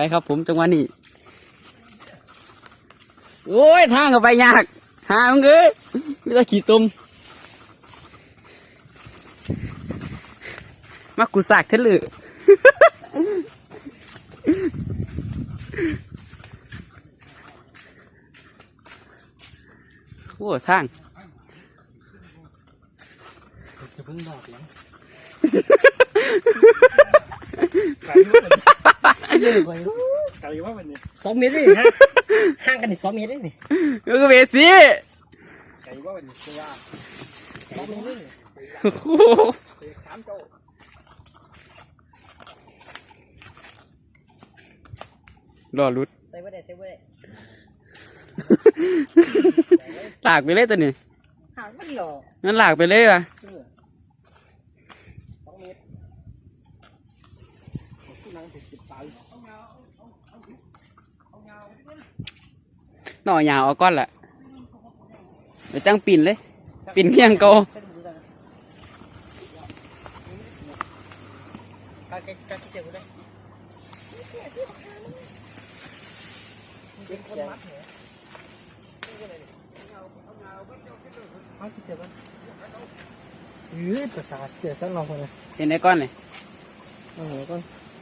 ไปครับผมจังหวะนี้ โอ้ยทางก็ไปยากหามึงเอ้ยไม่ต้องขี่ตุมมากูสากเทะลือโอ้ทางจะเพิ่งบอกยัง ไก่ว่ามันไก่ว่ามันนี่สองเมตรนี่ฮะห่างกันนี่สองเมตรนี่ก็เวสีไก่ว่ามันคือว่าสองเมตรนี่โอ้โหสามเจ้ารอรุดใส่ไว้ได้ใส่ไว้ได้หลากไปเลยตัวนี้หางมันหล่อนั่นหลากไปเลยว่ะ เออสองเมตร ผู้ นั่งติดติดตายหน่อยาวเอาก้อนละไปจังปิ่น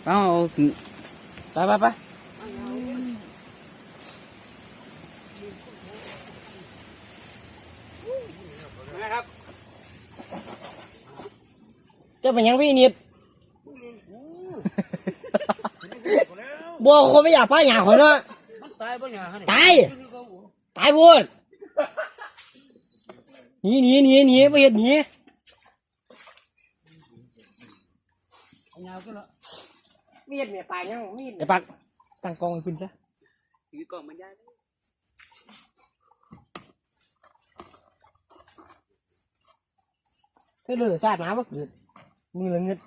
เลยปิ่นเพียงโกากาเกกาเจ็บกูได้เป็นคนมัดเหรอเอาขี้เสียบ้างยืดภาษาเสียสักลองคนเลยเห็นไอ้ก้อนเลยเอาหัวก่อนเอาไปไปไปนะครับเจ้าเป็นยังพี่นิดบัวคนไม่อยากป้าหยาคนเนาะมันตายปะเนี่ยฮะตายตายพูดหนีหนีหนีหนีไปเห็ดหนีเอาเงาก็แล้ว มีเห็ดเมียปลายยังมีเดี๋ยวปักตั้งกองให้คุณซะถือกล่องมันยายเธอเหลือซาดน้ำว่าเกิดมือละเงิด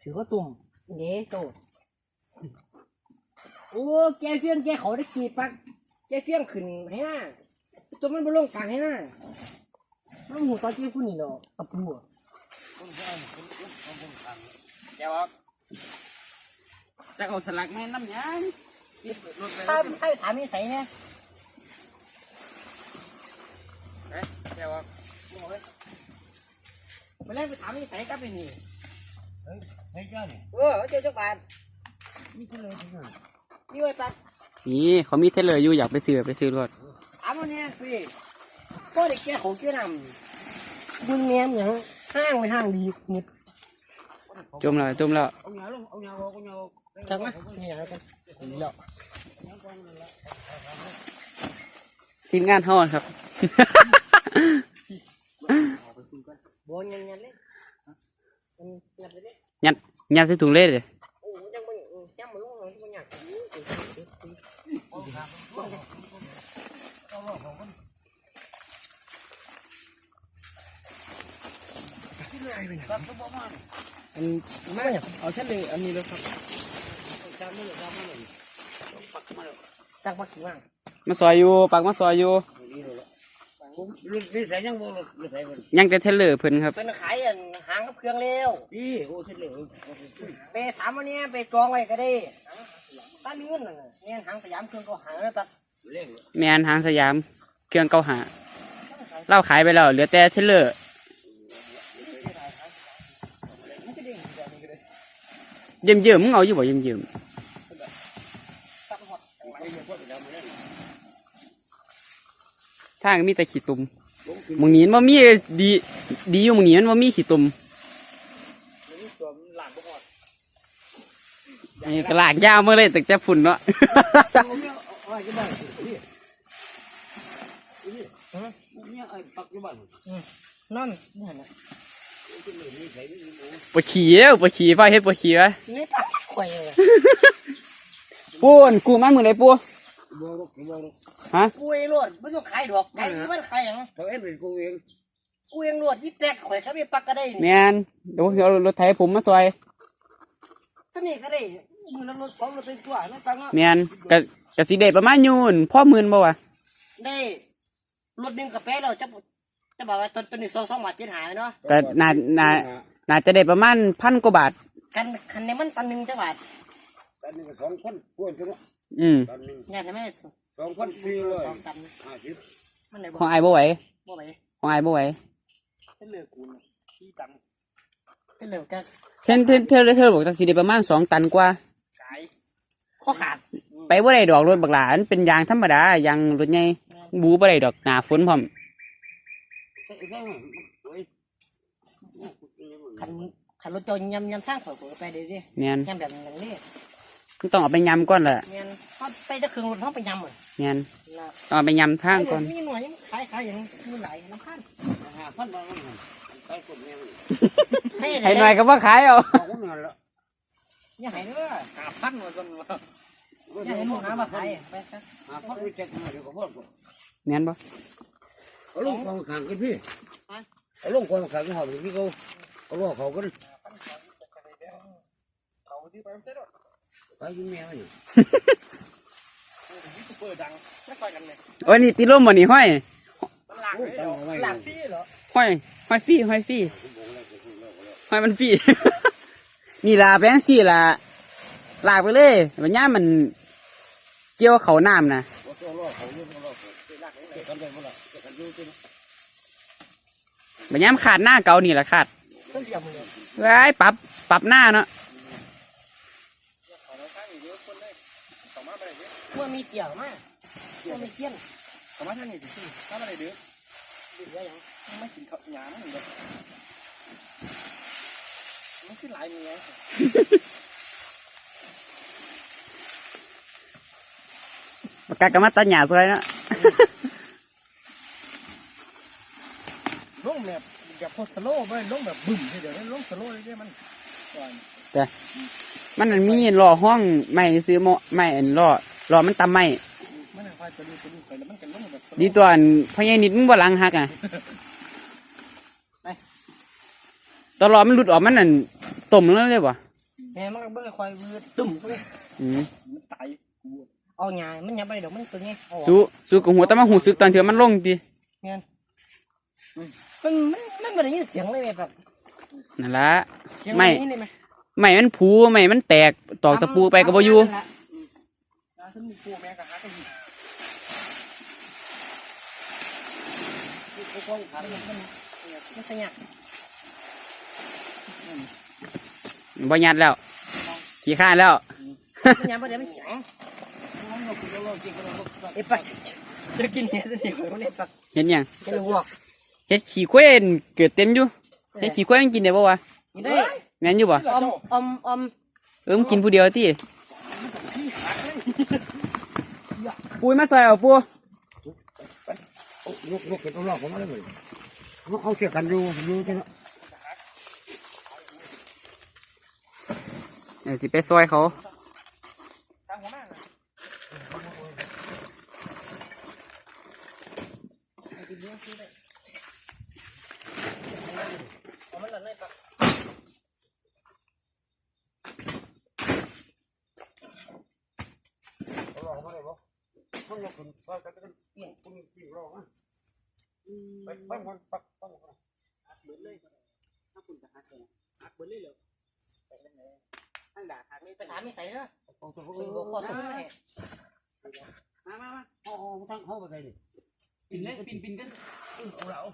ถือว่าตุ่มเด้โตโอ้แกเฟี้ยงแกเขาได้ขี่ปักแกเฟี้ยงขึ้นให้หน้าตัวมันบนลงกลางให้หน้าน้ำหูตอนที่คุณนี่เนาะตะปูอะเดี๋ยวออก จะเอาสลักแม่น้ำยางรถไปถ้าถ้าถามนิสัยเนี่ยเดี๋ยวออกมาเล่นไปถามนิสัยกับไอ้นี่ให้เจ้าเนี่ยเออเจ้าจักบาทนี่ก็เลยที่ไหนนี่ไว้ปักนี่เขามีเทเลอร์อยู่อยากไปซื้อไปซื้อรถถามมันเนี่ยสิก็ได้แก้ของแก้นำมึงแนมอย่างห้างไปห้างดีเงิดจมแล้วจมแล้วเอาเงาลงเอาเงาเอาเงา จังไหมนี่อย่างกันดีแล้วทีมงานเฮาครับบอลยังยันเลยมันยันไปเลยยัดยัดใส่ถุงเล่เลยโอ้ยังมันยังมันลงเลยมันอยากอันไม่เอาเทเลอร์อันนี้เลยครับ สักปักกี่ว่างมาซอยอยู่ปากมาซอยอยู่รุ่นนี่ใส่ยังโมรุ่นใส่มันยังแต่เทเลอร์เพิ่นครับเป็นขายอันหางกับเครื่องเร็วดีโอ้เส้นเหลืองไปถามวันนี้ไปจองไว้ก็ได้ถ้ามีเงินน่ะเนี่ยหางสยามเครื่องก็หางแล้วตัดเร่งแมนทางสยามเครื่องเก่าหาเล่าขายไปแล้วเหลือแต่เทเลอร์เยี่ยมเยี่ยมๆมึงเอาอยู่บ่เยี่ยมเยี่ยมๆ ทางมีแต่ขี้ตุ่มมึงนี้มันบ่มีดีดีอยู่มึงนี้มันบ่มีขี้ตุ่มนี่ตัวมันหลานบ่หอดอันนี้ก็ลากยาวมาเลยแต่จะฝุ่นเนาะเอาเงาเอาอะไรกันบ้างนี่นี่เนี่ยไอ้ปักอยู่บ้านนั่นนี่นน่ะปวดขี้เอ้วปวดขี้ไฟเฮ็ดปวดขี้วะนี่ปักข่อยเลย ปูนกูมามือไหนปูบ่รกบ่รกฮะกูเองรวดไม่ต้องขายดอกขายสิมันขายอย่างเขาเอ็นเป็นกูเองกูเองรวดยี่แตกข่อยเขาไปปักก็ได้แมนี่นเดี๋ยวผมจะเอารถไถผมมาซอยสนี่ก็ได้มือละรถสองรถเป็นตัวนั่นปังอะแมนกะกะสิเด็ประมาณอยูนพ่อหมื่นบ่วะได้รถหนึ่งกาแฟเราจะจะบอกว่าต้นต้นนี้สองสองบาทเจ็ดหายเนาะแต่น่าน่าน่าจะได้ประมาณพันกว่าบาทคันคันในมันตันหนึ่งจังบาท ตันหนึงก็สองคนกวนตัวเนาะอืมตันหนึงเนี่ยทำไมสองคนสี่ร้อยสองตันห้าสิบมันไหนของไอ้ายบ่ไหวบ่ไหวของไอ้ายบ่ไหวเป็นเหลือกูขี้ตันเป็นเหลือแกเทนเทนเทนเทนบอกจักสิได้ประมาณสองตันกว่า ขายข้อขาดไปบ่ได้ดอกรถบักหลามันเป็นยางธรรมดายางรถใหญ่บูบ่ได้ดอกหน้าฝนพร้อมใช่ใช่โอ้ยขันขันรถจอยยำยำสร้างเผื่อไปเดี๋ยวดิแม่นยำแบบอย่างนี้ มันต้องเอาไปยำก่อนล่ะเงี้ยเขาไปจะคืนรถเขาไปยำเหรอแม่นนะต้องเอาไปยำทางก่อนมีหน่วยขายขายอย่างมีหลายน้ำพันห้าพันบาทมันไปกดแม่มันให้ให้หน่อยก็ว่าขายเอาเอาคนนั้นละอย่าให้เด้อหาพันหมดจนอย่าให้ลูกน้ำมาขายไปซะห้าพันไม่เจ็ดมาเดี๋ยวก็พอดแม่นบ่เอาลงกองขังกันพี่เอาลงกองขังกันหอบพี่เขาเอาลงเขากันเขาที่ไปเซ็ต ไปยุ่งแม่มันเปิดดังไม่ค่อยกันเลยโอ้ยนี่ติดลมบ่นี่ห้อยหลังเลยหลังพี่เหรอห้อยห้อยฟี่ห้อยฟี่ห้อยมันฟี่นี่ล่ะแปงซี่ล่ะลากไปเลยบัดยามมันเกี่ยวเขาน้ำนะว่าตัวลอกเขาเรื่องลอกเขาเจ็บกันได้เมื่อไหร่เจ็บกันอยู่ที่นี่บัดยามขาดหน้าเกานี่แหละขาดไว้ปรับปรับหน้าเนาะ เมื่อมีเกี่ยวมากเมื่อมีเกี้ยนผมว่าท่านนี่สิถ้าอะไรเดือดดีแล้วยังไม่กินข้าวหยามันเลยมันคือหลายเมียปากกากะมาตัดหญ้าซอยเนาะลงแบบแบบโคตรสโลว์ไปลงแบบบึ้มเดี๋ยวนี้ลงสโลว์เลยมันก่อน มันนั่นมีล้อห้องใหม่ซื้อเหมาะใหม่อันล้อล้อมันตำใหม่มันค่อยตัวนี้ตัวนี้ไปแล้วมันกันลงแบบสโลดีว์ตัวอันพญานิดมึงบ่หลังหักอะตอนล้อมันหลุดออกมันนั่นต้มแล้วเลยบ่แม่มันก็เบิ่งคอยวืดตุ่มเลยอืมมันตายกูเอาหยามันยับไปเดี๋ยวมันตัวนี้เอาสู้สู้กับหัวแต่มาหูซึกตอนเถื่อมันลงติมันมันมันไม่ได้ยินเสียงเลยแบบนั่นละเสียงไม่นี่เลยไหม ใหม่มันผูใหม่มันแตกตอกตะปูไปก็บ่อยู่นะฉันมีกูแม่กับฮักกันมันมันขยักบ่ยัดแล้ว ขี้ข้านแล้วมันยับไปเดี๋ยวมันแข็งเอ้ยไปจะกินเนื้อตัวนี้คนนี้ปักเห็นยังเป็นหัวเฮ็ดขี้ข้วยเกิดเต็มอยู่เฮ็ดขี้ข้วยมันกินได้บ่วะนี่ได้ แม่นอยู่บ่อมอมอมเออมันกินผู้เดียวติปุ้ยมาใส่เอาปูลูกลูกเป็นตัวลอกของมันเลยเอาเสียกันอยู่อยู่ที่นั่นเออสิไปซอยเขา สร้างหัวหน้า เอามันเลยปัก ตัวลอกเขาได้บ่ มันลอกขึ้นไปกันกันเปลี่ยนคุณจริงลอกนะไปไปมันปักปักไปถามนิสัยเนาะเอาตัวเป็นหัวข้อสมมติมามามาเอาเอาทั้งเขาไปใส่ดิปินเลยปินปินกันเอาละเอา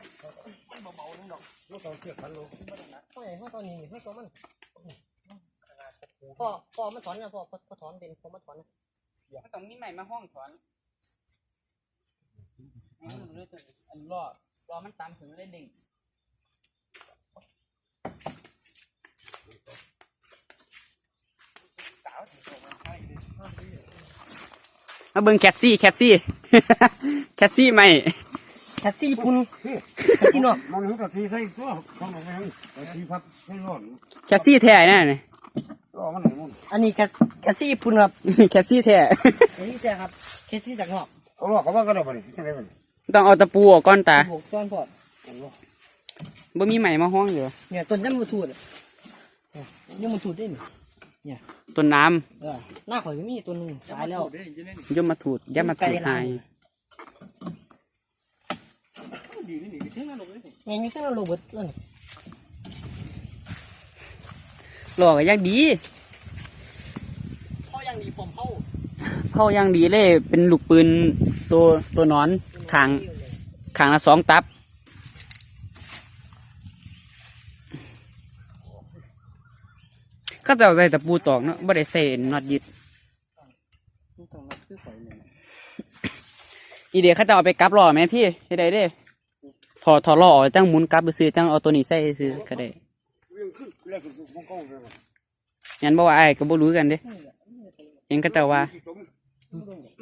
มันเบาๆนึงดอกลูกเอาเสียกันลงพ่อใหญ่พ่อตอนนี้พ่อตัวมันพ่อพ่อมันถอนนะพ่อพ่อถอนเป็นพ่อมันถอนนะมันต้องมีใหม่มาห้องถอน อันนี้ตัวนี้อันล้อล้อมันตามถึงเลยเด้งมาเบิ่งแคทซี่แคทซี่ แคทซี่ใหม่แท็กซี่พุ่นแท็กซี่นอกมันหูกะทีใส่ตัวต้องเอาไปให้กะทีพับให้ร้อนแคทซี่แท้น่ะนี่รอมันหน่อยมึงอันนี้แท็กแท็กซี่พุ่นครับแคทซี่แท้แท็กซี่แท้ครับแท็กซี่จากนอก เอาลอกเขาว่าก็ได้บ่นี่จังได๋บ่นี่ต้องเอาตะปูออกก่อนตาบวกซ้อนพ่อบ่มีใหม่มาห้องอยู่ เนี่ยต้นยำมูทูดยำมูทูดได้ไหมต้นน้เออหน้าข่อยก็มีตัวหนึงตายแล้วได้ยินได้ำย่อมมาถูดย่ามาถูดหายดีนี่นี่ถึงนั่นลงเลยเนี่ยมีเครื่องโรเบิร์ตเลยหลอกก็ยังดี พ่ออย่างดีผมเผา เผาย่างดีเลยเป็นลูกปืนตัวตัวนอนขางขางละสองตับ ก็จะเอาใส่ตะปูตอกเนาะบ่ได้ใส่น็อตยึดนี่ต้องนับคือข่อยเนี่ยอีเดียเขาจะเอาไปกลับหล้อไหมพี่เฮ็ดได้เด้ถอดถอดล้อออกจังหมุนกลับไปซื้อจังเอาตัวนี้ใส่ซื้อก็ได้เรื่องขึ้นแล้วก็มอกว่าไอ้ก็บ่รู้กันเด้เห็นเขาแต่ว่า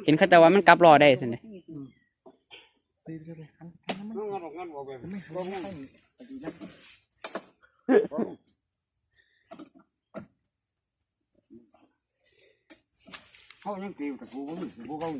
เห็นเขาแต่ว่ามันกลับล้อได้ซั่นเด้ไปเรื่อยๆหันหันมันนั่งงานออกงานออกแบบไม่ก็หันงั้นไม่ดีนะเขายังตีกับกูบ่มีกูก็มี